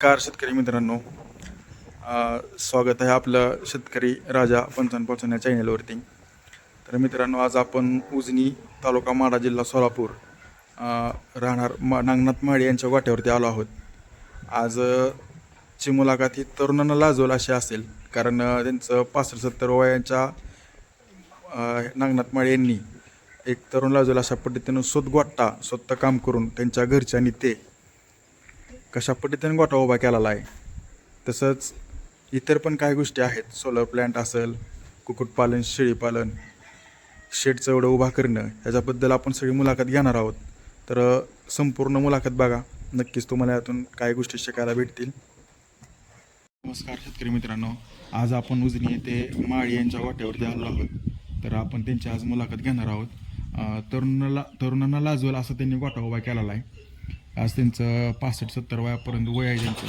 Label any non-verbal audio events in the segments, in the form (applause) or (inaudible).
Car शेतकरी मित्रांनो. स्वागत आहे आपलं शेतकरी राजा पंचावन्न पंचावन्न या चॅनलवरती तर मित्रांनो आज आपण उजनी तालुका माडा जिल्हा सोलापूर राहणार मा नागनाथ माळे यांच्या वाट्यावरती आलो आहोत. आज ची मुलाखत ही तरुणांना लाजवल अशी असेल कारण त्यांचं पासष्ट सत्तर वयाच्या नागनाथ माळे यांनी एक तरुण लाजवल अशा पद्धतीनं स्वतः गोट्टा स्वतः काम करून त्यांच्या घरच्यांनी ते कशा पद्धतीने गोठा उभा केलेला आहे? तसंच इतर पण काही गोष्टी आहेत. सोलर प्लॅन्ट असेल कुक्कुटपालन शेळीपालन शेडचं एवढं उभा करणं ह्याच्याबद्दल आपण सगळी मुलाखत घेणार आहोत. तर संपूर्ण मुलाखत बघा. नक्कीच तुम्हाला यातून काही गोष्टी शिकायला भेटतील. नमस्कार शेतकरी मित्रांनो. आज आपण उजनी येथे माळी यांच्या वाट्यावरती आलो आहोत. तर आपण त्यांची आज मुलाखत घेणार आहोत. तरुणाला तरुणांना लाजवेल असं त्यांनी गोटा उभा केलेला आहे. आज त्यांचं पासष्ट सत्तर वयापर्यंत वय आहे त्यांचं.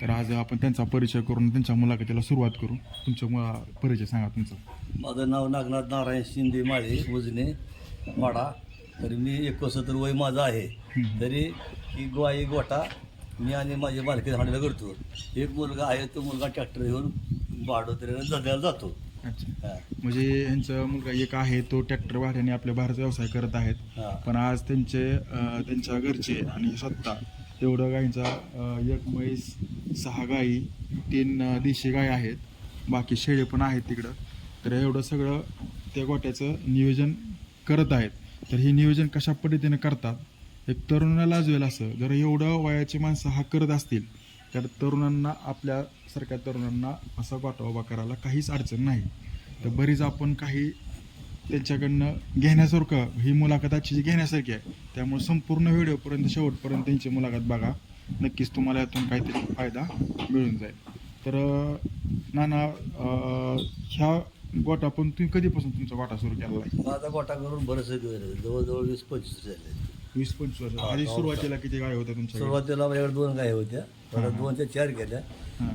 तर आज आपण त्यांचा परिचय करून त्यांच्या मुलाखतीला सुरुवात करू. तुमचं मु- परिचय सांगा तुमचं. माझं नाव नागनाथ नारायण शिंदे माळे उजने माडा. तरी मी एकोणसत्तर वय माझं आहे. तरी ही गोई गोटा मी आणि माझे बालके हाणायला करतो. एक मुलगा आहे तो मुलगा ट्रॅक्टर घेऊन बाडोत्र्याला जगायला जातो. अच्छा. म्हणजे यांचा मुलगा एक आहे तो ट्रॅक्टर भाड्याने आपल्या भारत व्यवसाय करत आहेत. हा. पण आज त्यांचे अ, त्यांच्या घरचे आणि स्वतः एवढं गायींचा अ, एक म्हैस सहा गायी तीन अ, देशी गाय आहेत. बाकी शेळे पण आहेत तिकडं. तर एवढं सगळं त्या गोट्याचं नियोजन करत आहेत. तर हे नियोजन कशा पद्धतीने करतात? एक तरुणाला लाजवेल असं. जर एवढं वयाची माणसं हा करत असतील तर तरुणांना आपल्यासारख्या तरुणांना असा गोटा उभा करायला काहीच अडचण नाही. तर बरीच आपण काही त्यांच्याकडनं घेण्यासारखं ही मुलाखत आजची जी घेण्यासारखी आहे. त्यामुळे संपूर्ण व्हिडिओपर्यंत शेवटपर्यंत त्यांची मुलाखत बघा. नक्कीच तुम्हाला यातून काहीतरी फायदा मिळून जाईल. तर नाना ह्या गोटा पण तुम्ही कधीपासून तुमचा गोटा सुरू आहे माझा गोटा करून झाले. जवळजवळ वीस पंचवीस झाले. वीस पंचवीस वर्ष. आधी सुरुवातीला किती गाय होत्या तुमच्या सुरुवातीला माझ्याकडे दोन गाय होत्या. परत दोन ते चार केल्या.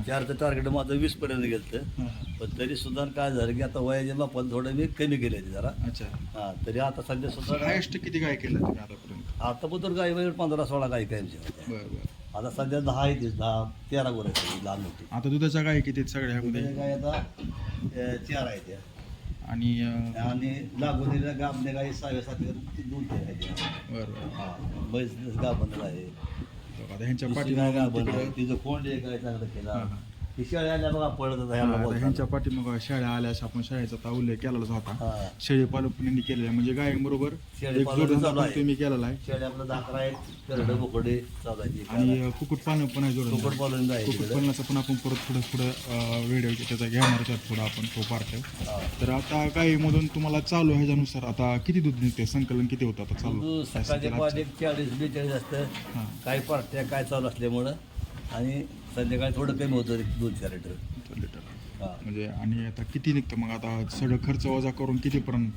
चारचं टार्गेट माझं वीस पर्यंत गेलं पण तरी सुद्धा काय झालं की आता वयाच्या मापात थोडं मी कमी केले जरा. अच्छा. हा तरी आता सध्या सुद्धा काय हायेस्ट किती गाय तुम्ही आतापर्यंत? आता पण तर गाई वगैरे पंधरा सोळा बरं बरं. आता सध्या दहा आहे ते दहा तेरा गोर आहेत लहान मोठी. आता दुधाच्या गाय किती सगळ्या गाय आता चार आहेत त्या आणि आणि लागवडीला गाबण्या गाई सहाव्या सातव्या दोन ते आहेत त्या. बरं बरं. हा म्हैस गाभण आहे. बघा, आता ह्यांच्या दुसरी आहे तिकडं- तिचं कोंड एक गाय चांगलं केला? हा, हा. ती शेळ्या आल्या बघा पळत होता हा, ह्याला आता बोलताना. ह्यांच्या पाठीमागं शाळा आल्यास आपण शाळेचा आता उल्लेख केलेलाच होता हा. शेळी पालक केलेला म्हणजे गायांबरोबर शेळी एक पालन जोडधंदा चालू पण आहे. तुम्ही केलेला आहे शेळ्या आपलं दाखरा आहेत करडं बोकडे चालायची आणि अं, कुक्कुटपालन पण आहे जोडधंदा. आहे. कुक्कुटपालनाचा पण आपण परत पुढे पुढे व्हिडिओ त्याचा घेणारच आहोत पुढे आपण तो पार्ट हा. तर आता गाईमधून तुम्हाला चालू ह्याच्यानुसार आता किती दूध निघते संकलन किती होतं आता चालू दूध सकाळच्या पाच एक चाळीस बेचाळीस असतं काही पार्ट्या काय चालू असल्यामुळं आणि संध्याकाळी थोडं कमी होतं दोन चार लिटर. लिटर. हा. म्हणजे आणि आता किती निघतं मग? आता सगळं खर्च वजा करून कितीपर्यंत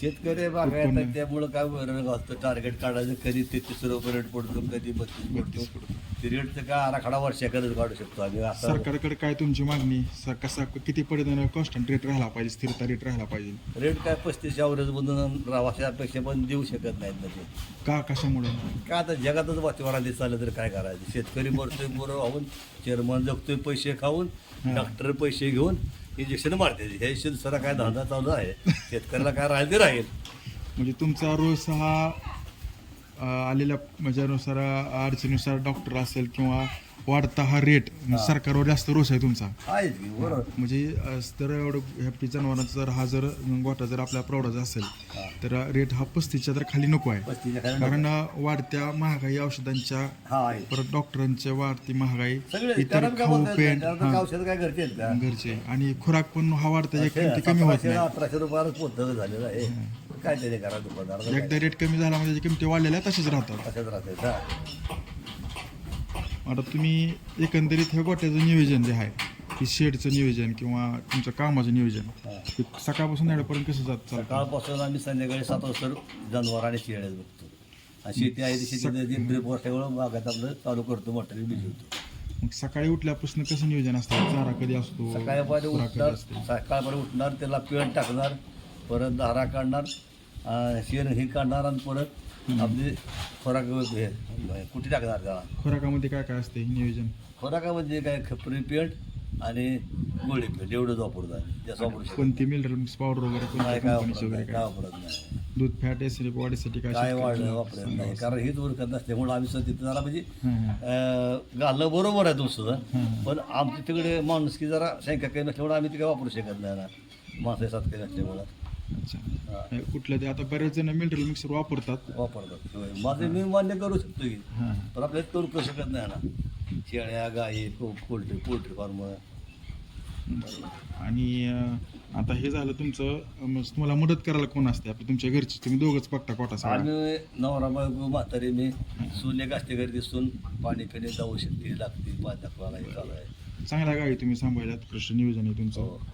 शेतकरी बागायत त्यामुळं काय वैरण असतं टार्गेट काढायचं कधी तेहतीस रुपये रेट पडतो कधी बत्तीस पडतो. रेटचं काय आराखडा वर्षाकडेच काढू शकतो आम्ही आता सरकारकडे काय तुमची मागणी? स- कसा किती पद्धतीनं कॉन्स्टंट रेट राहायला पाहिजे स्थिरता रेट राहायला पाहिजे? रेट काय पस्तीस अवरेज मधून राहावा अपेक्षा पण देऊ शकत नाहीत ना ते. का कशामुळे? काय आता जगातच वातावरण चाललं तर काय करायचं? शेतकरी मरतोय बरं वाहून चेअरमन जगतोय पैसे खाऊन. डॉक्टर पैसे घेऊन इंजेक्शन मारते. हे दुसरा काय धंदा चालू आहे? शेतकऱ्याला काय राहील ते राहील. म्हणजे तुमचा रोज हा आलेल्या म्हणजे अडचणीनुसार डॉक्टर असेल किंवा वाढता हा रेट सरकारवर जास्त रोष आहे तुमचा. आहेच की बरोबर. म्हणजे अ, तर एवढं ह्या जनावरांचा जर हा जर गोटा जर आपल्या प्रौढाचा असेल. तर रेट हा पस्तीसच्या तर खाली नको आहे. खाली कारण अ, वाढत्या महागाई औषधांच्या हा आहे. परत डॉक्टरांच्या वाढती महागाई सगळे इतर काय खाऊ बोलतात, पेंट त्याला तर औषध काय घरचे आहेत का? घरचे. आणि खुराक पण हा वाढता किमती कमी होत नाही. अठराशे रुपयाला पोत झालेलं आहे. काय त्याने करा दुकानदार एकदा रेट कमी झाला म्हणजे त्याच्या किमती वाढलेल्या तशाच राहतात. तसंच राहते आता तुम्ही एकंदरीत हे गोट्याचं नियोजन जे आहे की शेडचं नियोजन किंवा तुमचं कामाचं नियोजन हा. सकाळपासून येण्यापर्यंत कसं जात चालतं सकाळपासून आम्ही संध्याकाळी सात वाजता जनावर आणि शेळ्या बघतो. आणि शेती आहे ती शेती ड्रिप असल्यामुळं बागात आपलं चालू करतो मोटर भिजवतो मग सकाळी उठल्यापासून कसं नियोजन असतं? चारा कधी असतो? सकाळपारी कधी उठणार असते? सकाळपारी उठणार त्याला पेंट टाकणार परत धारा काढणार शेण हे काढणार आणि परत आपली खोराक हे कुठे टाकणार त्याला? खुराकामध्ये काय काय असते नियोजन? खोराकामध्ये काय खपरी पेंट आणि गोळी पेंट एवढंच वापरतात जास्त वापरू शकत कोणती मिनरल मिक्स पावडर वगैरे कोणत्या नाही काय कंपनीची वापरत वगैरे नाही काय? काय वापरत नाही. दूध फॅट एसिडिक वाढीसाठी काय काय वाढ शेतकऱ्यांना वापरत नाही? कारण हेच उरकत नसल्यामुळे आम्ही सुद्धा तिथं जरा म्हणजे. अं, घालणं बरोबर आहे तुमचं. पण आमच्या तिकडे माणूस की जरा शंका काही नसल्यामुळे आम्ही ते काय वापरू शकत नाही ना. माणसं सात काही नसल्यामुळं. अच्छा. कुठलं ते? आता बरेच जण मिनरल मिक्सर वापरतात. वापरतात. होय. माझं मी मान्य करू शकतो की हां पण आपल्याला करू करू शकत नाही ना. शेळ्या गाई पोल्ट्री पोल्ट्री फार्म. आणि अं, आता हे झालं तुमचं अं, मग तुम्हाला मदत करायला कोण असते आपलं तुमच्या घरची. तुम्ही दोघंच बघता कोटा आम्ही नवरा बायको म्हातारी मी सून एक असते घरी दिसून पाणी पिणे जाऊ शकते लागते पाणी दाखवायला हे चालू आहे. चांगल्या गावी तुम्ही सांभाळल्यात. कृषी नियोजन आहे तुमचं. हो.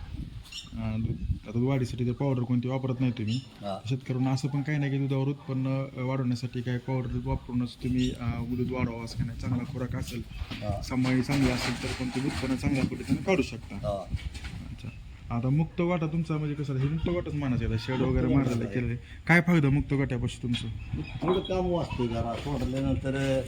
अं, दूध- आता वाढीसाठी जर पावडर कोणती वापरत नाही तुम्ही. हा. शेतकऱ्यांना असं पण काही नाही की दुधावर उत्पन्न अं, वाढवण्यासाठी काय पावडर वापरूनच तुम्ही अं, दूध वाढवा असं काही नाही. चांगला खुराक असेल हा. सांभाळी चांगली असेल तर पण तुम्ही उत्पन्न चांगल्या पद्धतीने काढू शकता. हा. अच्छा. आता मुक्त वाटा तुमचा म्हणजे कसं हे मुक्त वाटाच मानायचं शेड वगैरे मारायला केलेलं आहे. काय फायदा मुक्त वाट्यापासून तुमचं? थोडं काम वाचतं जरा. सोडल्यानंतर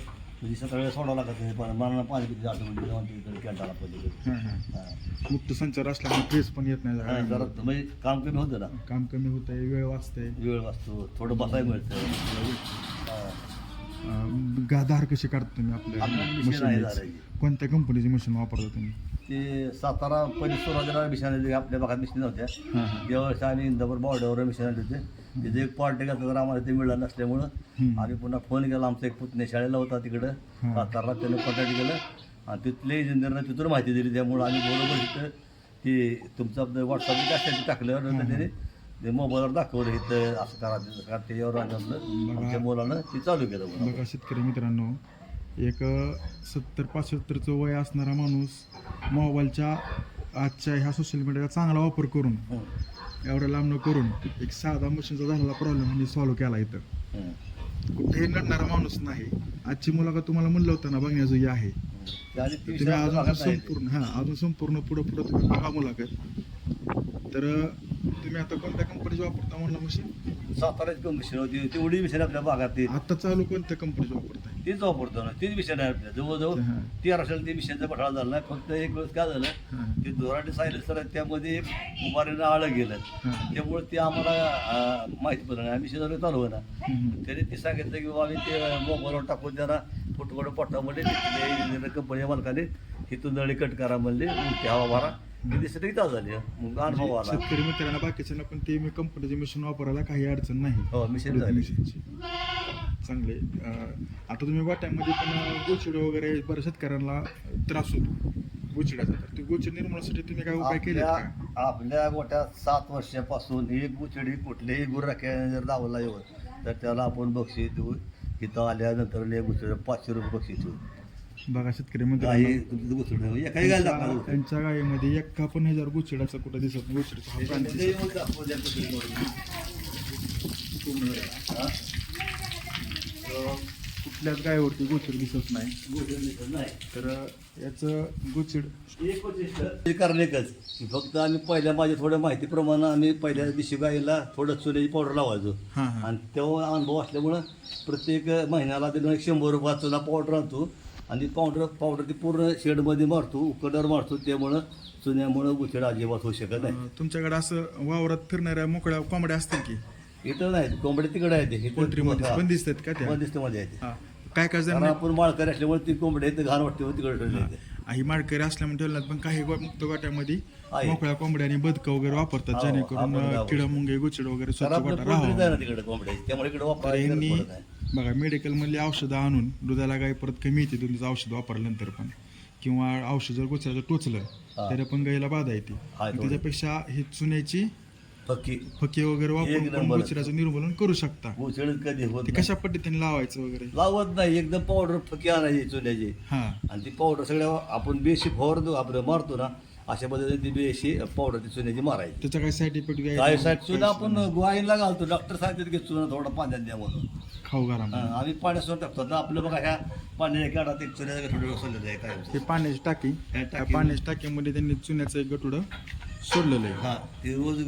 म्हणजे सकाळी सोडावं लागत नाही पण मला पाणी किती जातं म्हणजे जाऊन तिकडे कॅन्टाला पलीकडे हां हां हा. मुक्त संचार असल्यामुळे ट्रेस पण येत नाही हा, जरा. जरा. म्हणजे काम कमी होतं ना. काम कमी होत आहे वेळ वाचतंय. वेळ वाचतो थोडं बसायला मिळतं. हा. अं, गा- धार कशी काढता तुम्ही आपलं आपल्या machine आहे मशीन धाराची. कोणत्या कंपनीचे मशीन वापरता तुम्ही? ते सातारा पहिले सुरुवातीला मिशन आपल्या भागात मिशन नव्हत्या. हां हां. त्यावेळेस आम्ही इंदापूर बॉर्डरवर मिशन आले होते. तिथे एक पार्टी घातलं तर आम्हाला ते मिळालं नसल्यामुळं. आम्ही पुन्हा फोन केला. आमचा एक पुतणे शाळेला होता तिकडं. हां. सातारा त्यानं कॉन्टॅक्ट केलं. आणि तिथले इंजिनियरनं तिथून माहिती दिली. त्यामुळं आम्ही बरोबर तिथं ते तुमचं व्हॉट्सअप टाकायचं टाकलं त्याने ते मोबाईलवर दाखवलं इथं असं करा तसं करा त्याच्यावर आमच्या मुलानं ते चालू केलं. बघा शेतकरी मित्रांनो एक सत्तर पासष्टरचं वय असणारा माणूस मोबाईलच्या आजच्या ह्या सोशल मीडियाचा चांगला वापर करून एवढ्या लांब न करून एक साधा मशीनचा झालेला प्रॉब्लेम म्हणजे सॉल्व्ह केला इथं. हं. कुठेही नडणारा माणूस नाही. आजची मुलाखत तुम्हाला म्हणलं होतं ना बघण्याजोगी आहे. तुम्ही अजून. संपूर्ण हा अजून संपूर्ण पुढं पुढं तुम्ही बघा मुलाखत. तर तुम्ही आता कोणत्या कंपनीची वापरता म्हणलं मशीन? साताऱ्याची कंपनी होती तेवढी मिशन आपल्या भागात आता चालू कोणत्या कंपनीची वापरताय? तीच वापरतो ना तीच मिशन आहे आपल्या. जवळजवळ. तेरा वर्षाला ते मिशनचा पठाळा झाला नाही. फक्त एक वेळेस काय झालं. ते धोराटे सायलेन्सर आहे त्यामध्ये एक उभारीनं आळं गेलं. त्यामुळे ते आम्हाला माहिती पडलं नाही. आम्ही शेजारी चालू ना. हम्म. त्याने ते सांगितलं की बाबा आम्ही ते मोबाईलवर टाकून त्यांना फुटबॉल पट्टामध्ये तिथले कंपनी मालकाने तिथून नळी कट करा म्हणले. उलटी हवा ते दिसत की झाली मग अनुभव आला. शेतकरी मित्रांना बाकीच्यांना पण ते मी कंपनीचे मशीन वापरायला काही अडचण नाही. हो मिशन झाली. चांगले. अं, आता तुम्ही वाट्यामध्ये पण गोचिड वगैरे बऱ्याच शेतकऱ्यांना त्रास होतो. गोचिड्याचा तर ते गोचिड निर्मूलनासाठी तुम्ही काय उपाय केले आपल्या का? आपल्या गोट्यात सात वर्षापासून एक गुचडी कुठल्याही गुराख्याने जर दावला येऊ तर त्याला आपण बक्षीस देऊ. इथं आल्यानंतर एक गुचड पाचशे रुपये बक्षीस देऊ. बघा शेतकरी गाई मित्रांनो. तुमचं गुचड एकाही गायला त्यांच्या दाखवा त्यांच्या गायीमध्ये एका पण ह्याच्यावर गोचिडाचा कुठं दिसत नाही. गोचिडचा हा प्राणी दिसत येऊन. हा? कुठल्याच गायीवरती गोचिड दिसत नाही. तर याचं गोचिड हे कारण एकच की फक्त आम्ही पहिल्या माझ्या थोड्या माहितीप्रमाणे आम्ही पहिल्या दिवशी गाईला थोडं चुन्याची पावडर लावायचो. हां हां. आणि तेव्हा अनुभव असल्यामुळं प्रत्येक महिन्याला ते एक शंभर रुपया चुना पावडर आणतो. आणि पावडर पावडर ती पूर्ण शेडमध्ये मारतो उकडर मारतो. त्यामुळं चुन्यामुळं गुचड अजिबात होऊ शकत नाही. अं, तुमच्याकडे असं वावरात फिरणाऱ्या मोकळ्या कोंबड्या असतील की? इथं नाही कोंबडी तिकडे आहे पोल्ट्रीमध्ये पण दिसतात का त्या बंदिस्तमध्ये आहे ते हा. काय काय कारण जण आपण माळकरी असल्यामुळे ती कोंबडी इथं घाण वाटते तिकडे ठेवली आहे. ही माळकरी असल्यामुळे ठेवल्यात पण काही गो- मुक्त गोट्यामध्ये आहे. मोकळ्या कोंबड्या आणि बदकं वगैरे वापरतात हो, जेणेकरून आपण गावात. किडा मुंगे गुचड वगैरे कारण स्वच्छ आपलं गोटा पोल्ट्रीच आहे राहावा ना तिकडे कोंबडी त्यामुळे इकडे तर वापरायला यांनी गरज पडत नाही. बघा मेडिकल मधली औषधं आणून दुधाला गाई परत कमी येते दुधाचं औषध वापरल्यानंतर पण किंवा औषध जर गुचऱ्याचं टोचलं हा. तरी पण गाईला बाधा येते हा. त्याच्यापेक्षा ही चुन्याची फके. वगैरे वापरून एक पण नंबर. गुचऱ्याचं निर्मूलन करू शकता. कधी होत ते नाही. कशा पद्धतीने लावायचं वगैरे? लावत नाही. एकदम पावडर फकी आणायची चुन्याची हा. आणि ती पावडर सगळ्या आपण बेशी फवारतो आपलं मारतो ना अशा पद्धतीने ती बेशी पावडर ती चुन्याची मारायची. त्याचा काय साईड इफेक्ट काय चुना आपण ग्वाईला घालतो. डॉक्टर सांगतात की चुना थोडा पाण्यात द्या म्हणून. खाऊ घरा हा, आम्ही पाण्यासोबत टाकतो. आता आपलं बघा ह्या पाण्याच्या काढात एक चुन्याचं थोडं सोडलेलं आहे काय हे पाण्याची टाकी. त्या पाण्याच्या टाकीमध्ये त्यांनी चुन्याचं एक गटुडं सोडलेलं आहे. हा ते रोज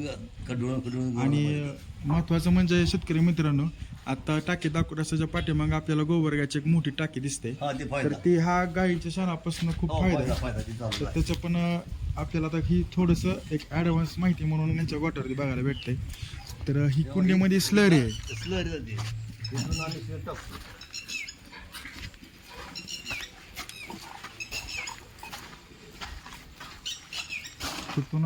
खडून खडून आणि महत्वाचं म्हणजे शेतकरी मित्रांनो आता टाकी असल्याच्या पाठीमागे आपल्याला गोबरगाची एक मोठी टाकी दिसते. हा ते तर फायदा ती हा गाईच्या शाणापासून खूप हो, फायदा फायदा आहे. फायदा ते चालू तर आहे. त्याचं पण अं, आपल्याला आता ही थोडंसं एक ॲडव्हान्स माहिती म्हणून यांच्या गोट्यावरती बघायला भेटते तर ही कुंडीमध्ये स्लरी आहे. ते slurry जाते. आम्ही टाकतो. तिथून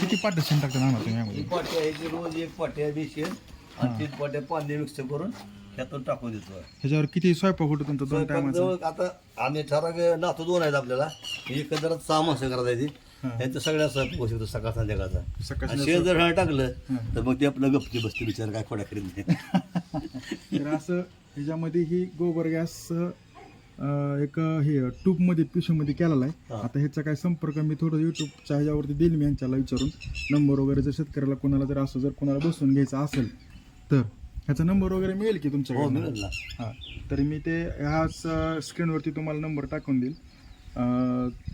किती पाट्या टाकता नाना तुम्ही यामध्ये? पाट्या आहे ती रोज एक आणि तीन पाट्या पाणी मिक्स करून त्यातून टाकून देतो. ह्याच्यावर किती स्वयंपाक होतो तुमचा दोन टायमाचा? आता आम्ही ठराव नातू दोन आहेत आपल्याला. एकंदर सहा माणसं करायची. त्यांचं सगळ्या स्वयंपाक होऊ शकतो सकाळ संध्याकाळचा. सकाळ आणि शेण जर टाकलं. तर मग ते आपलं गपची बसते बिचार काय खोड्या करीत नाही. (laughs) तर असं ह्याच्यामध्ये ही गोबर गॅस एक हे ट्यूबमध्ये पिशवीमध्ये केलेला आहे. हा. आता ह्याचा काय संपर्क मी थोडं युट्यूबच्या ह्याच्यावरती देईल मी यांच्याला विचारून. नंबर वगैरे जर शेतकऱ्याला कोणाला जर असं जर कोणाला बसून घ्यायचं असेल तर ह्याचा नंबर वगैरे मिळेल की हो तुमच्याकडे मिळेल ना. हां. तरी मी ते ह्याच स्क्रीनवरती तुम्हाला नंबर टाकून देईल.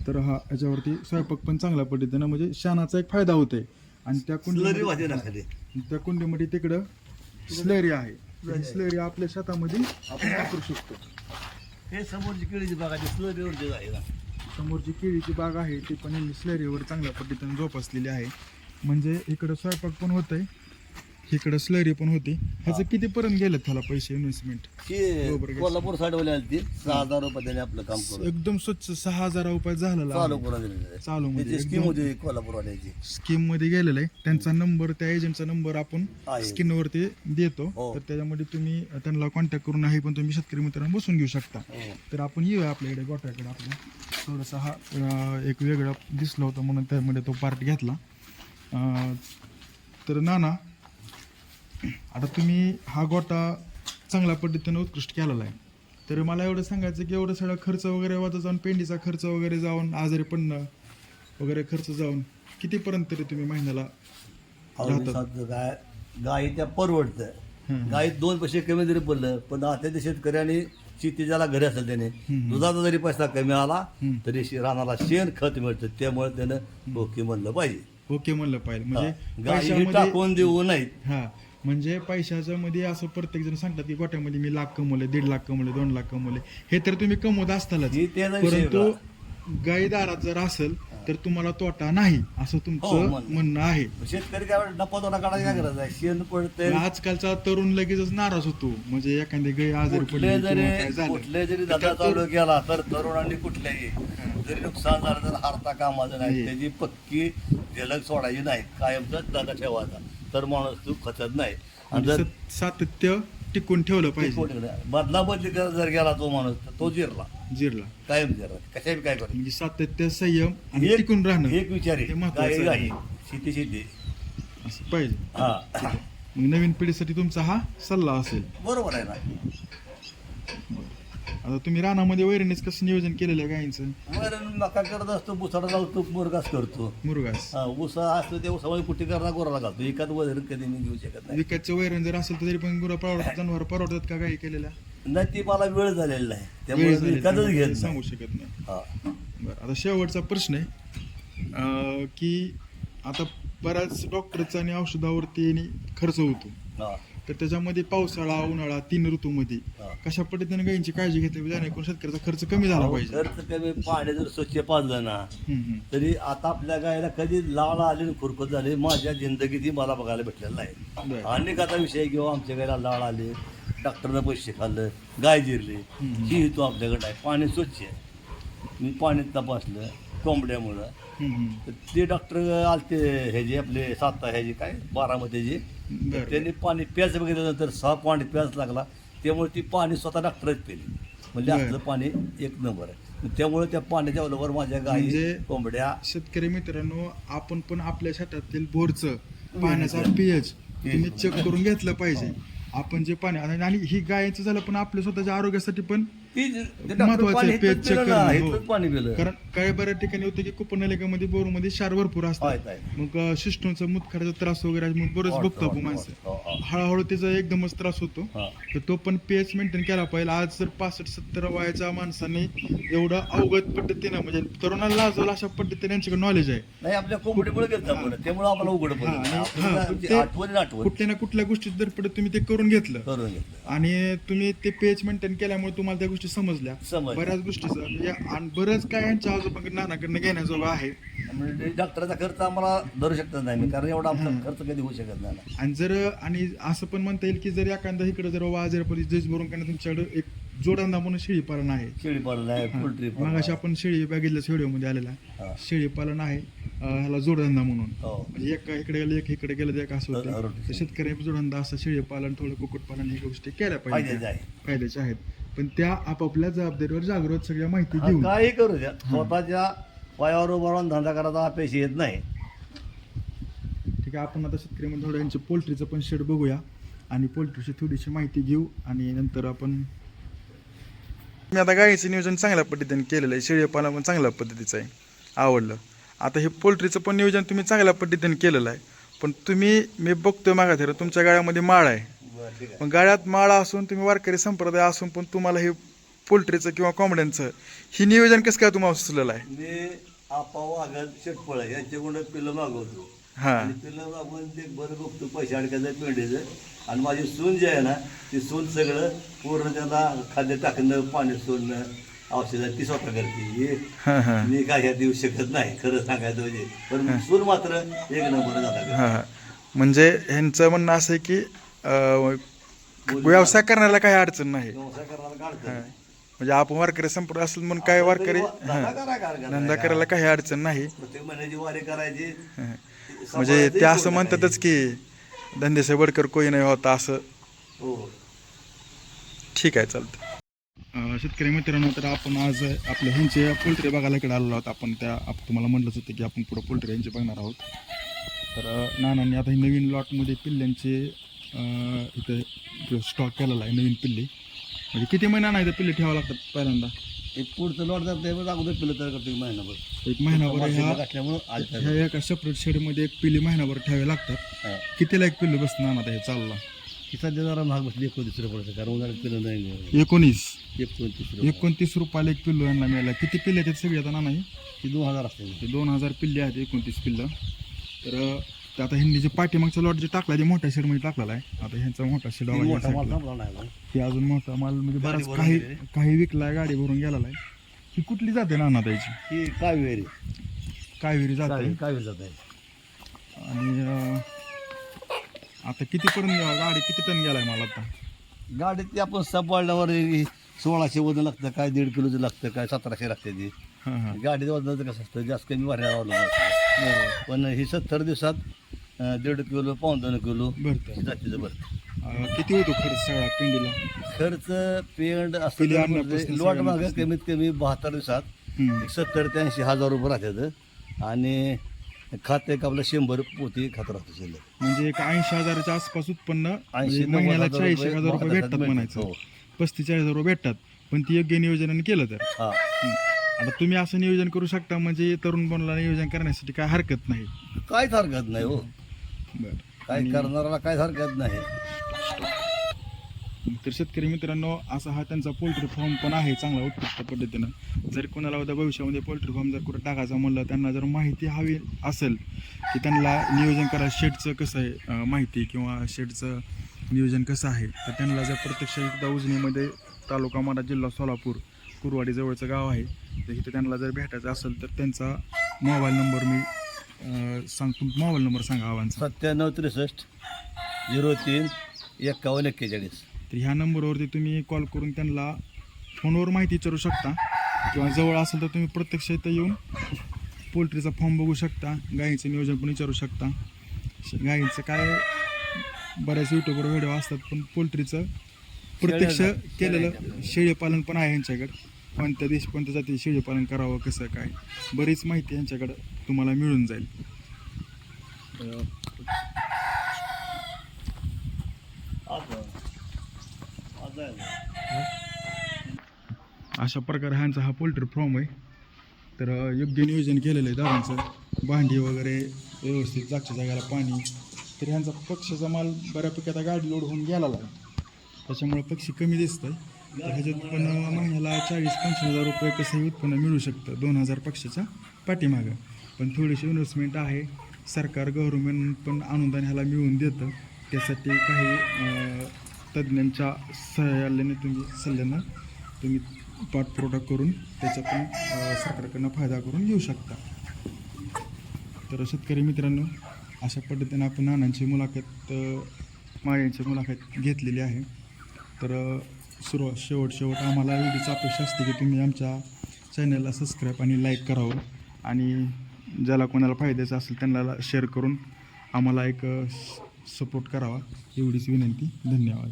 तर हा ह्याच्यावरती स्वयंपाक पण चांगल्या पद्धतीनं म्हणजे शानाचा एक फायदा होतोय. आणि त्या खाली. त्या कुंडीमध्ये तिकडं स्लरी आहे. ही स्लरी आपल्या शेतामध्ये. आपण वापरू शकतो. हे समोरची केळीची बागा ती स्लरीवरची आहे ना. समोरची केळीची बाग आहे ती पण यांनी स्लरीवर चांगल्या पद्धतीने जोपासलेली आहे. म्हणजे इकडं स्वयंपाक पण होतंय. इकडं स्लरी पण होती ह्याचं कितीपर्यंत गेलं त्याला पैसे इन्व्हेस्टमेंट. कोल्हापूर आली ती सहा हजार रुपये त्याने आपलं काम करून एकदम स्वच्छ सहा हजार रुपये झालेला चालू आहे. करून दिलेलं आहे. चालू त्याची स्कीम होती कोल्हापूरवाल्याची स्कीममध्ये गेलेला आहे त्यांचा नंबर त्या एजंटचा नंबर आपण आहे. स्क्रीन वरती देतो हो. तर त्याच्यामध्ये तुम्ही त्यांना कॉन्टॅक्ट करून आहे पण तुम्ही शेतकरी मित्रांना बसून घेऊ शकता हो. तर आपण येऊया आपल्याकडे गोट्याकडे आपल्या थोडासा हा अं, एक वेगळा दिसला होता म्हणून त्यामध्ये तो पार्ट घेतला अं, तर नाना आता तुम्ही हा गोटा चांगल्या पद्धतीने उत्कृष्ट केलेला आहे. तर मला एवढं सांगायचं की एवढं सगळं खर्च वगैरे वाजा जाऊन पेंडीचा खर्च वगैरे जाऊन आजारी पडणं वगैरे खर्च जाऊन कितीपर्यंत तरी तुम्ही महिन्याला काय गाई त्या परवडतं. गाईत दोन पैसे कमी जरी पडलं पण आता ते शेतकऱ्याने शेती ज्याला घरी असेल त्याने दुधाचा जरी पैसा कमी आला. तरी रानाला शेण खत मिळतं. त्यामुळे त्यानं ओके म्हणलं पाहिजे. ओके म्हणलं पाहिजे. म्हणजे गाई टाकून देऊ नाहीत हा. म्हणजे पैशाच्या मध्ये असं प्रत्येक जण सांगतात की गोट्यामध्ये मी लाख कमवले दीड लाख कमवले दोन लाख कमवले. हे तर तुम्ही कमवत असतालच. परंतु गाईदारात जर असेल तर तुम्हाला तोटा नाही असं हो, तुमचं म्हणणं. आहे. शेतकरी काय नफा तोटा काढायची काय गरज आहे? शेण पडतंय पण आजकालचा तरुण लगेचच नाराज होतो. म्हणजे एखादी गाय आजारी कुठले जरी कुठले जरी धंदा चालू केला तर तरुणांनी कुठल्याही जरी नुकसान झालं तर हारता कामाचं नाही. नाही. त्याची पक्की झलक सोडायची नाही. कायमचा धंदा ठेवायचा. तर माणूस तू खचत नाही. आणि जर सत- सातत्य टिकून ठेवलं पाहिजे. कोणीकडे बदला बदली करत जर गेला तो माणूस तर तो जिरला. जिरला. कायम जिरला. कशा काय करू? म्हणजे सातत्य संयम आणि टिकून राहणं एक विचार हे आहे. महत्वाचं शेती शेती. असं पाहिजे. हा. मग नवीन पिढीसाठी तुमचा हा सल्ला असेल. बरोबर आहे ना. आता तुम्ही रानामध्ये वैरणीच कसं नियोजन केलेलं आहे गायींचं? वैरण मका करत असतो बुसाडा लावतो मुरगास करतो. मुरगास हा ऊसा असतो ते ऊसामध्ये कुठे करणार गोराला घालतो. एकाच वैरण कधी मी घेऊ शकत नाही. विकतचं वैरण जर असेल तर तरी पण गुरं परवडतात (laughs) जनावर परवडतात का गायी केलेल्या? नाही ती मला वेळ झालेला आहे. वेळ त्यामुळे मी झाली एखादच त्यामुळे घेत नाही. सांगू शकत नाही. हा. बरं आता शेवटचा प्रश्न आहे. अं, की आता बऱ्याच डॉक्टरचा आणि औषधावरती आणि खर्च होतो. हा. तर त्याच्यामध्ये पावसाळा उन्हाळा तीन ऋतूमध्ये. कशा पद्धतीने गायींची काळजी घेतली पाहिजे जेणेकरून शेतकऱ्याचा खर्च कमी झाला पाहिजे तर कमी पाणी जर स्वच्छ पाजलं ना हम्म. तरी आता आपल्या गायला कधी लाळ आली आणि खुरकत झाली माझ्या जिंदगीत मला बघायला भेटलेलं नाही बरं. अनेक आता विषय किंवा आमच्या गायला लाळ आले डॉक्टरनं पैसे खाल्लं गाय जिरली ही हेतू आपल्याकडे आहे पाणी स्वच्छ आहे मी पाणी तपासलं कोंबड्यामुळं. तर ते डॉक्टर आलते हे जे आपले सात ह्याचे काय बारामतीचे बरं. त्यांनी पाणी प्याच बघितल्यानंतर सहा पाणी प्याच लागला. त्यामुळे ती पाणी स्वतः डॉक्टरच पिली. म्हणजे बरं. आपलं पाणी एक नंबर आहे. त्यामुळे त्या पाण्याच्या बरोबर माझ्या गाई म्हणजे कोंबड्या शेतकरी मित्रांनो आपण पण आपल्या शेतातील बोरचं पाण्याचा पीएच तुम्ही चेक करून घेतलं पाहिजे. आपण जे पाणी आणि आणि ही गायचं झालं पण आपल्या स्वतःच्या आरोग्यासाठी पण महत्वाचं पाणी आहे, पेज करणं, हो. इथंच पाणी पिलं कारण काही बऱ्याच ठिकाणी होतं की कुपनलिकामध्ये बोरमध्ये क्षार भरपूर आहेत, असतात आहेत. मग अं, शिष्टोंचा मुतखड्याचा त्रास वगैरे आहे, मग बरंच बघतो आपण माणसं. हो, हो. हळूहळू त्याचा एकदमच त्रास होतो. हा. तर तो पण पीएच मेंटेन केला पाहिजे. आज जर पासष्ट सत्तर वयाच्या माणसाने एवढं अवगत पद्धतीनं म्हणजे तरुणाला लाजवलं अशा पद्धतीने यांच्याकडे नॉलेज आहे. नाही आपल्या कोंबडीमुळे घेतलं आपण त्यामुळे आम्हाला उघड हा, आणि- हा, पडलं पण ते- आठवण आठवण. कुठल्या ना कुठल्या गोष्टीत जर पडत तुम्ही ते करून घेतलं. करून घेतलं. आणि तुम्ही ते पेज मेंटेन केल्यामुळे तुम्हाला त्या गोष्टी समजल्या. समजल्या. बऱ्याच गोष्टी म्हणजे आणि बरंच काय यांच्या आजोबाकडे नानाकडनं घेण्याजोगं आहे. म्हणजे डॉक्टरचा खर्च आम्हाला धरू शकत नाही मी कारण एवढा आमचा खर्च कधी होऊ शकत नाही. ना. आणि जर आणि असं पण म्हणता येईल की जर एखादा इकडे जर आजारपणी जज भरून करण्यात तुमच्याकडे एक जोडधंदा म्हणून शेळी पालन आहे. शेळी पालन आहे पोल्ट्री मग अशी आपण शेळी बघितलं व्हिडिओमध्ये आलेला. हा. शेळी पालन आहे अं, ह्याला जोडधंदा म्हणून. हो. म्हणजे एक इकडे गेलं एक इकडे गेलं तर एक असं होतं. तर शेतकरी जोडधंदा असं शेळी पालन थोडं कुक्कुट पालन ही गोष्टी केल्या फायद्याचे पाहिजे. आहे. फायद्याच्या आहेत. पण त्या आपापल्या जबाबदारीवर जागृत सगळ्या माहिती हा, घेऊन काही करू द्या. स्वतःच्या पायावर उभा राहून धंदा करायचा अपेक्षा येत नाही. ठीक आहे आपण आता शेतकरी म्हणजे थोडं यांचं पोल्ट्रीचं पण शेड बघूया आणि पोल्ट्रीची थोडीशी माहिती घेऊ आणि नंतर आपण मी आता गाईचं नियोजन चांगल्या पद्धतीने केलेलं आहे. शेळी पालन पण चांगल्या पद्धतीचं आहे. आवडलं. आता हे पोल्ट्रीचं पण नियोजन तुम्ही चांगल्या पद्धतीने केलेलं आहे. पण तुम्ही मी बघतोय मागा थेर तुमच्या गाळ्यामध्ये माळ आहे. मग गाळ्यात माळा असून तुम्ही वारकरी संप्रदाय असून पण तुम्हाला हे पोल्ट्रीचं किंवा कोंबड्यांचं ही नियोजन कसं काय तुम्हाला सुचलेलं आहे? मी आपा वागत शेटफळ यांच्याकडून पिल्लं मागवतो. हां. आणि पिल्लं मागवून ते बरं बघतो पैसे अडकायचं पेंडीचं. आणि माझी सून जी आहे ना ती सून सगळं पूर्ण त्याला खाद्य टाकणं पाणी सोडणं औषधं ती स्वतः करते. हे मी काय ह्या देऊ शकत नाही खरं सांगायचं म्हणजे. पण सून मात्र एक नंबर झाला. हा. म्हणजे ह्यांचं म्हणणं असं आहे की व्यवसाय करण्याला काही अडचण नाही व्यवसाय करायला हा. काढतं म्हणजे आपण वारकरी संपर्क असेल म्हणून काय वारकरी धंदा हा. करा धंदा. करायला काही अडचण नाही प्रत्येक महिन्याची वारी करायची हा. म्हणजे ते असं म्हणतातच की धंदे से बडकर कोई नाही होता असं. हो ठीक आहे चालतं शेतकरी मित्रांनो तर आपण आज आपल्या ह्यांचे पोल्ट्री बघायला इकडे आलेलो आहोत आपण त्या आपण तुम्हाला म्हटलंच होतं की आपण पुढं पोल्ट्री यांचे बघणार आहोत तर अं, नानांनी आता हे नवीन लॉटमध्ये पिल्ल्यांचे इथं स्टॉक केलेला आहे नवीन पिल्ले. म्हणजे किती महिना नाही तर पिल्ले ठेवावं लागतात पहिल्यांदा? एक पुढचं लॉट जात नाही अगोदर पिलं तर करतो एक महिनाभर. एक महिनाभर ह्या घातल्यामुळं एका सेपरेट शेडमध्ये एक पिल्ली महिनाभर ठेवावे लागतात. कितीला एक पिल्लू नाना आता हे चालला? की सध्या जरा महाग बसली एकोणतीस रुपये पडतं कारण उन्हाळ्यात पिलं नाही एकोणीस? एकोणतीस रुपये. एकोणतीस रुपयाला एक पिल्लू यांना मिळाला. किती पिल्ले आहेत सगळे आता नाना हे? ती दोन हजार असते. ते दोन हजार पिल्ले आहेत एकोणतीस पिल्लं. तर अं, ते आता ह्यांनी जे पाठीमागचा लॉट जे टाकला ते मोठ्या शेडमध्ये टाकलेला आहे. आता ह्यांचा मोठा शेड ती मोठा माल आहे. संपला नाही अजून. अजून मोठा माल म्हणजे गाडी बराच भरून काही गेलेली. काही विकलाय गाडी भरून गेलेला आहे. ही कुठली जाते नाना त्याची ही कावेरी. कावेरी जाते कावेरी कावेरी जात आहे. आणि अं, आता कितीपर्यंत गाडी किती टन गेलाय मला आता? गाडीत ती आपण सांभाळल्यावर ही सोळाशे वजन लागतं काय दीड किलोचं लागतं काय सतराशे लागते ती. हां हां. गाडीचं वजनाचं कसं असतं जास्त कमी वाढण्यावर अवलंबून पण ही सत्तर दिवसात दीड किलो पाऊन दोन किलो बरं जातीचं भरतं अं, किती होतो खर्च सगळा पिंडीला? खर्च पेंड पिली असं आणण्यापासून लॉट सगळं मागे कमीत कमी बहात्तर दिवसात हम्म. एक सत्तर ते ऐंशी हजार रुपये राहतात. आणि खात एक आपलं शंभर पोती खात राहतो शिल्लक. म्हणजे एक ऐंशी हजाराच्या आसपास उत्पन्न म्हणजे 80 महिन्याला हजार चाळीस रुपये हजार रुपये भेटतात. म्हणायचं. हो. पस्तीस चाळीस हजार रुपये भेटतात. पण ती योग्य नियोजनाने केलं तर. हा. आता तुम्ही असं नियोजन करू शकता म्हणजे तरुण बनला नियोजन करण्यासाठी काय हरकत नाही. काहीच हरकत नाही हो. काय करणाऱ्याला काहीच हरकत नाही. तर शेतकरी मित्रांनो असा हा त्यांचा पोल्ट्री फार्म पण आहे चांगला उत्कृष्ट पद्धतीनं. जर कोणाला उद्या भविष्यामध्ये पोल्ट्री फार्म जर कुठं टाकायचं म्हणलं त्यांना जर माहिती हवी असेल की त्यांना नियोजन करा शेडचं कसं आहे माहिती किंवा शेडचं नियोजन कसं आहे तर त्यांना जर प्रत्यक्ष एकदा उजनीमध्ये तालुका माडा जिल्हा सोलापूर कुरवाडी जवळचं गाव आहे तर इथं त्यांना जर भेटायचं असेल तर त्यांचा मोबाईल नंबर मी अं, सांगतो मोबाईल नंबर सांगा आव्हानचा सत्त्याण्णव त्रेसष्ट झिरो तीन एक्कावन्न एक्केचाळीस. तर ह्या नंबरवरती तुम्ही कॉल करून त्यांना फोनवर माहिती विचारू शकता. किंवा जवळ असेल तर तुम्ही प्रत्यक्ष इथं येऊन पोल्ट्रीचा फॉर्म बघू शकता. गाईचं नियोजन पण विचारू शकता. श- गाईचं काय बऱ्याच यूट्यूबवर व्हिडिओ असतात पण पोल्ट्रीचं प्रत्यक्ष केलेलं शेळीपालन पण आहे यांच्याकडे. कोणत्या देश कोणत्या जातीचे शेळीपालन करावं कसं काय? बरीच माहिती यांच्याकडं तुम्हाला मिळून जाईल. अशा प्रकारे ह्यांचा हा पोल्ट्री फॉर्म आहे. तर योग्य नियोजन केलेलं आहे दादांचं. भांडी वगैरे व्यवस्थित जागच्या जागेला पाणी. तर ह्यांचा पक्षाचा माल बऱ्यापैकी आता गाडी लोड होऊन गेला त्याच्यामुळे पक्षी कमी दिसत आहे उत्पन्न ह्याच्यात महिन्याला चाळीस पंचवीस हजार रुपये कसंही उत्पन्न मिळू शकतं दोन हजार पक्षाच्या पाठीमागं. पण थोडीशी इन्व्हेस्टमेंट आहे. सरकार गव्हर्नमेंट पण अनुदान ह्याला मिळवून देतं. त्यासाठी काही तज्ज्ञांच्या सहाय्याने तुम्ही सल्ल्यानं तुम्ही पाठपुरवठा करून त्याच्यातून पण सरकारकडनं फायदा करून घेऊ शकता. तर शेतकरी मित्रांनो अशा पद्धतीने आपण नानांची मुलाखत अ, माळ्यांची मुलाखत घेतलेली आहे. तर सुरुवात शेवट शेवट आम्हाला एवढीच अपेक्षा असते की तुम्ही आमच्या चॅनलला सबस्क्राईब आणि लाईक करावं. आणि ज्याला कोणाला फायद्याचं असेल त्यांना शेअर करून आम्हाला एक सपोर्ट करावा. एवढीच विनंती. धन्यवाद.